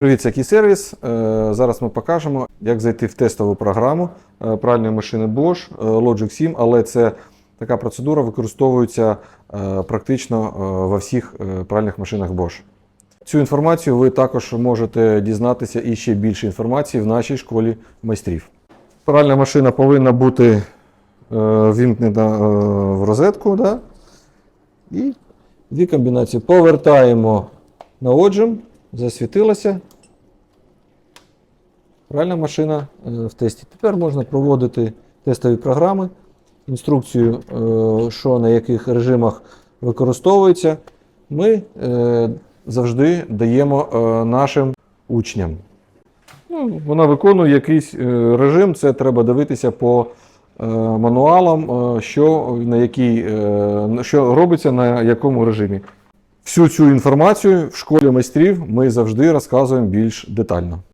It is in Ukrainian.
Привіт, це сервіс. Е, Зараз ми покажемо, як зайти в тестову програму е, пральної машини Bosch е, Logic 7, але це така процедура використовується практично во всіх пральних машинах Bosch. Цю інформацію ви також можете дізнатися і ще більше інформації в нашій школі майстрів. Пральна машина повинна бути вімкнена в розетку. Да? І дві комбінації. Повертаємо на отжим, засвітилася. Пральна машина е, в тесті. Тепер можна проводити тестові програми, інструкцію, е, що на яких режимах використовується. Ми е, завжди даємо нашим учням. Ну, вона виконує якийсь режим, це треба дивитися по мануалам, що, на якій, що робиться на якому режимі. Всю цю інформацію в школі майстрів ми завжди розказуємо більш детально.